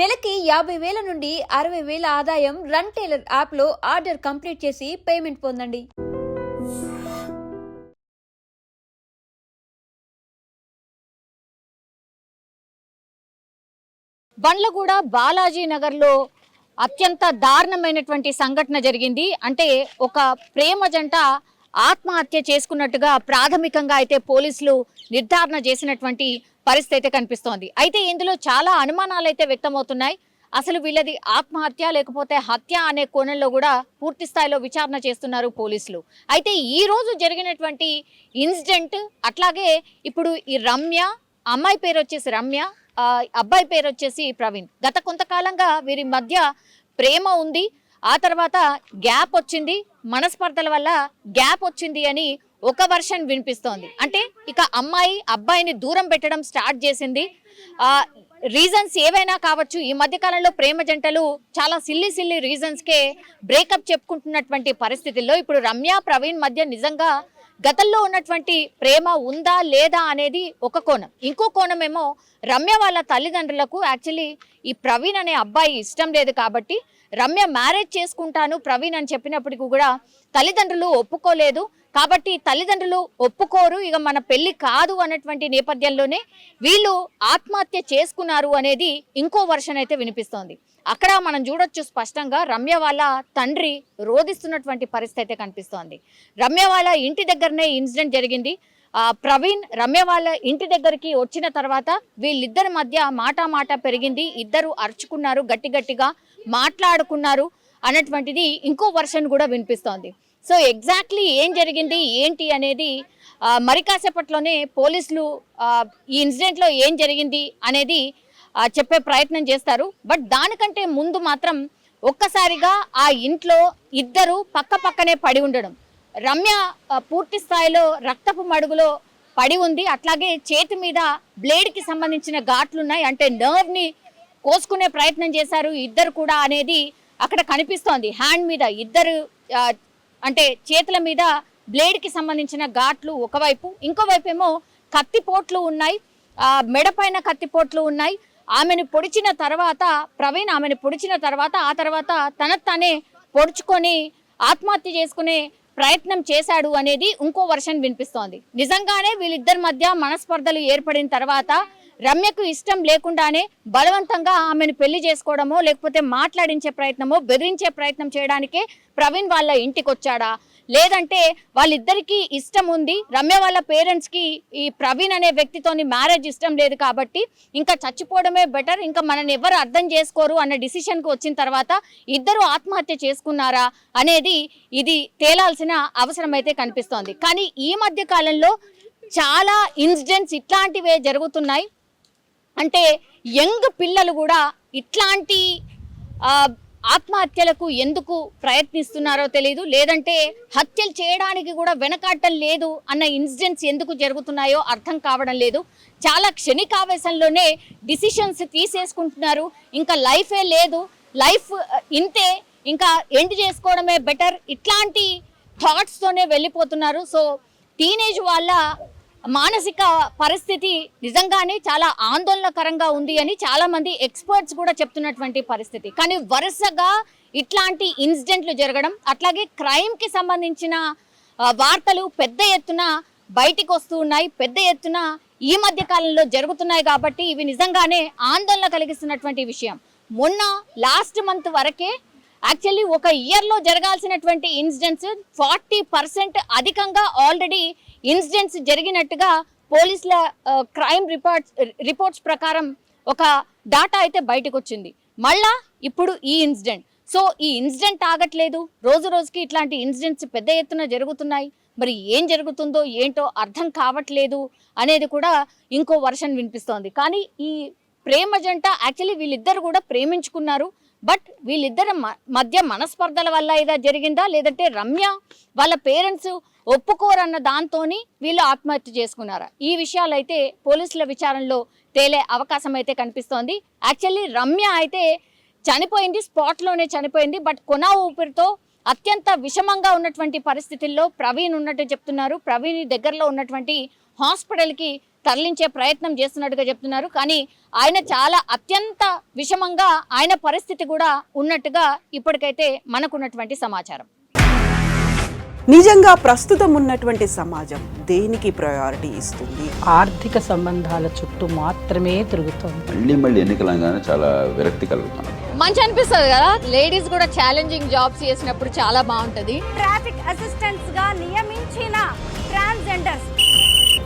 నెలకి యాభై వేల నుండి అరవై వేల ఆదాయం రన్ టైలర్ యాప్లో ఆర్డర్ కంప్లీట్ చేసి పేమెంట్ పొందండి. బండ్లగూడ బాలాజీ నగర్లో అత్యంత దారుణమైనటువంటి సంఘటన జరిగింది. అంటే ఒక ప్రేమ జంట ఆత్మహత్య చేసుకున్నట్టుగా ప్రాథమికంగా అయితే పోలీసులు నిర్ధారణ చేసినటువంటి పరిస్థితి అయితే కనిపిస్తోంది. అయితే ఇందులో చాలా అనుమానాలు అయితే వ్యక్తమవుతున్నాయి. అసలు వీళ్ళది ఆత్మహత్య లేకపోతే హత్య అనే కోణంలో కూడా పూర్తి స్థాయిలో విచారణ చేస్తున్నారు పోలీసులు. అయితే ఈ రోజు జరిగినటువంటి ఇన్సిడెంట్ అట్లాగే ఇప్పుడు ఈ రమ్య అమ్మాయి పేరు వచ్చేసి రమ్య అబ్బాయి పేరు వచ్చేసి ప్రవీణ్. గత కొంతకాలంగా వీరి మధ్య ప్రేమ ఉంది. ఆ తర్వాత గ్యాప్ వచ్చింది. మనస్పర్ధల వల్ల గ్యాప్ వచ్చింది అని ఒక వర్షన్ వినిపిస్తోంది. అంటే ఇక అమ్మాయి అబ్బాయిని దూరం పెట్టడం స్టార్ట్ చేసింది. రీజన్స్ ఏవైనా కావచ్చు ఈ మధ్య కాలంలో ప్రేమ జంటలు చాలా సిల్లి సిల్లి రీజన్స్కే బ్రేకప్ చెప్పుకుంటున్నటువంటి పరిస్థితుల్లో ఇప్పుడు రమ్య ప్రవీణ్ మధ్య నిజంగా గతంలో ఉన్నటువంటి ప్రేమ ఉందా లేదా అనేది ఒక కోణం. ఇంకో కోణం ఏమో రమ్య వాళ్ళ తల్లిదండ్రులకు యాక్చువల్లీ ఈ ప్రవీణ్ అనే అబ్బాయి ఇష్టం లేదు కాబట్టి రమ్య మ్యారేజ్ చేసుకుంటాను ప్రవీణ్ అని చెప్పినప్పటికీ కూడా తల్లిదండ్రులు ఒప్పుకోలేదు. కాబట్టి తల్లిదండ్రులు ఒప్పుకోరు ఇక మన పెళ్ళి కాదు అన్నటువంటి నేపథ్యంలోనే వీళ్ళు ఆత్మహత్య చేసుకున్నారు అనేది ఇంకో వర్షన్ అయితే వినిపిస్తోంది. అక్కడ మనం చూడొచ్చు స్పష్టంగా రమ్య వాళ్ళ తండ్రి రోధిస్తున్నటువంటి పరిస్థితి అయితే కనిపిస్తోంది. రమ్య వాళ్ళ ఇంటి దగ్గరనే ఇన్సిడెంట్ జరిగింది. ప్రవీణ్ రమ్య వాళ్ళ ఇంటి దగ్గరికి వచ్చిన తర్వాత వీళ్ళిద్దరి మధ్య మాట మాట పెరిగింది. ఇద్దరు అరుచుకున్నారు గట్టి గట్టిగా మాట్లాడుకున్నారు అన్నటువంటిది ఇంకో వర్షన్ కూడా వినిపిస్తోంది. సో ఎగ్జాక్ట్లీ ఏం జరిగింది ఏంటి అనేది మరి కాసేపట్లోనే పోలీసులు ఈ ఇన్సిడెంట్లో ఏం జరిగింది అనేది చెప్పే ప్రయత్నం చేస్తారు. బట్ దానికంటే ముందు మాత్రం ఒక్కసారిగా ఆ ఇంట్లో ఇద్దరు పక్క పక్కనే పడి ఉండడం. రమ్య పూర్తి స్థాయిలో రక్తపు మడుగులో పడి ఉంది. అట్లాగే చేతి మీద బ్లేడ్కి సంబంధించిన ఘాట్లున్నాయి. అంటే నర్వ్ని కోసుకునే ప్రయత్నం చేశారు ఇద్దరు కూడా అనేది అక్కడ కనిపిస్తోంది. హ్యాండ్ మీద ఇద్దరు అంటే చేతుల మీద బ్లేడ్కి సంబంధించిన ఘాట్లు ఒకవైపు ఇంకోవైపు ఏమో కత్తిపోట్లు ఉన్నాయి. ఆ, మెడ పైన కత్తిపోట్లు ఉన్నాయి. ఆమెను పొడిచిన తర్వాత ప్రవీణ్ ఆమెను పొడిచిన తర్వాత ఆ తర్వాత తన తానే పొడుచుకొని ఆత్మహత్య చేసుకునే ప్రయత్నం చేశాడు అనేది ఇంకో వర్షన్ వినిపిస్తోంది. నిజంగానే వీళ్ళిద్దరి మధ్య మనస్పర్ధలు ఏర్పడిన తర్వాత రమ్యకు ఇష్టం లేకుండానే బలవంతంగా ఆమెను పెళ్ళి చేసుకోవడమో లేకపోతే మాట్లాడించే ప్రయత్నమో బెదిరించే ప్రయత్నం చేయడానికే ప్రవీణ్ వాళ్ళ ఇంటికొచ్చాడా? లేదంటే వాళ్ళిద్దరికీ ఇష్టం ఉంది. రమ్య వాళ్ళ పేరెంట్స్కి ఈ ప్రవీణ్ అనే వ్యక్తితోని మ్యారేజ్ ఇష్టం లేదు కాబట్టి ఇంకా చచ్చిపోవడమే బెటర్. ఇంకా మనని ఎవరు అర్థం చేసుకోరు అన్న డిసిషన్కి వచ్చిన తర్వాత ఇద్దరు ఆత్మహత్య చేసుకున్నారా అనేది ఇది తేలాల్సిన అవసరం అయితే కనిపిస్తోంది. కానీ ఈ మధ్య కాలంలో చాలా ఇన్సిడెంట్స్ ఇట్లాంటివే జరుగుతున్నాయి. అంటే యంగ్ పిల్లలు కూడా ఇట్లాంటి ఆత్మహత్యలకు ఎందుకు ప్రయత్నిస్తున్నారో తెలియదు లేదంటే హత్యలు చేయడానికి కూడా వెనకాటం లేదు అన్న ఇన్సిడెంట్స్ ఎందుకు జరుగుతున్నాయో అర్థం కావడం లేదు. చాలా క్షణికావేశంలోనే డిసిషన్స్ తీసేసుకుంటున్నారు. ఇంకా లైఫే లేదు. లైఫ్ ఇంతే. ఇంకా ఎండ్ చేసుకోవడమే బెటర్. ఇట్లాంటి థాట్స్తోనే వెళ్ళిపోతున్నారు. సో టీనేజ్ వాళ్ళ మానసిక పరిస్థితి నిజంగానే చాలా ఆందోళనకరంగా ఉంది అని చాలా మంది ఎక్స్పర్ట్స్ కూడా చెప్తున్నటువంటి పరిస్థితి. కానీ వరుసగా ఇట్లాంటి ఇన్సిడెంట్లు జరగడం అట్లాగే క్రైమ్కి సంబంధించిన వార్తలు పెద్ద ఎత్తున బయటికి వస్తూ ఉన్నాయి. పెద్ద ఎత్తున ఈ మధ్య కాలంలో జరుగుతున్నాయి కాబట్టి ఇవి నిజంగానే ఆందోళన కలిగిస్తున్నటువంటి విషయం. మొన్న లాస్ట్ మంత్ వరకే యాక్చువల్లీ ఒక ఇయర్లో జరగాల్సినటువంటి ఇన్సిడెంట్స్ ఫార్టీ పర్సెంట్ అధికంగా ఆల్రెడీ ఇన్సిడెంట్స్ జరిగినట్టుగా పోలీసుల క్రైమ్ రిపోర్ట్స్ రిపోర్ట్స్ ప్రకారం ఒక డాటా అయితే బయటకు వచ్చింది మళ్ళా ఇప్పుడు ఈ ఇన్సిడెంట్ సో ఈ ఇన్సిడెంట్ ఆగట్లేదు. రోజు రోజుకి ఇట్లాంటి ఇన్సిడెంట్స్ పెద్ద ఎత్తున జరుగుతున్నాయి. మరి ఏం జరుగుతుందో ఏంటో అర్థం కావట్లేదు అనేది కూడా ఇంకో వర్షన్ వినిపిస్తోంది. కానీ ఈ ప్రేమ జంట యాక్చువల్లీ వీళ్ళిద్దరు కూడా ప్రేమించుకున్నారు. బట్ వీళ్ళిద్దరి మధ్య మనస్పర్ధల వల్ల ఇదా జరిగిందా? లేదంటే రమ్య వాళ్ళ పేరెంట్స్ ఒప్పుకోరన్న దాంతోని వీళ్ళు ఆత్మహత్య చేసుకున్నారా? ఈ విషయాలు అయితే పోలీసుల విచారణలో తేలే అవకాశం అయితే కనిపిస్తోంది. యాక్చువల్లీ రమ్య అయితే చనిపోయింది స్పాట్లోనే చనిపోయింది బట్ కొనా ఊపిరితో అత్యంత విషమంగా ఉన్నటువంటి పరిస్థితుల్లో ప్రవీణ్ ఉన్నట్టు చెప్తున్నారు. ప్రవీణ్ దగ్గరలో ఉన్నటువంటి హాస్పిటల్కి తరలించే ప్రయత్నం చేస్తున్నట్టుగా చెప్తున్నారు. కానీ ఆయన చాలా అత్యంత విషమంగా ఆయన పరిస్థితి కూడా ఉన్నట్టుగా ఇప్పటికైతే మనకున్నటువంటి సమాచారం. నిజంగా ప్రస్తుతం ఉన్నటువంటి సమాజం దేనికి ప్రయారిటీ ఇస్తుంది? ఆర్థిక సంబంధాల చుట్టూ మాత్రమే తిరుగుతోంది. మళ్ళీ మళ్ళీ ఎన్నికలంగానే చాలా విరక్తి మంచి అనిపిస్తుంది కదా? లేడీస్ కూడా ఛాలెంజింగ్ జాబ్స్ చేసినప్పుడు చాలా బాగుంటది. ట్రాఫిక్ అసిస్టెంట్స్గా నియమించిన ట్రాన్స్జెండర్స్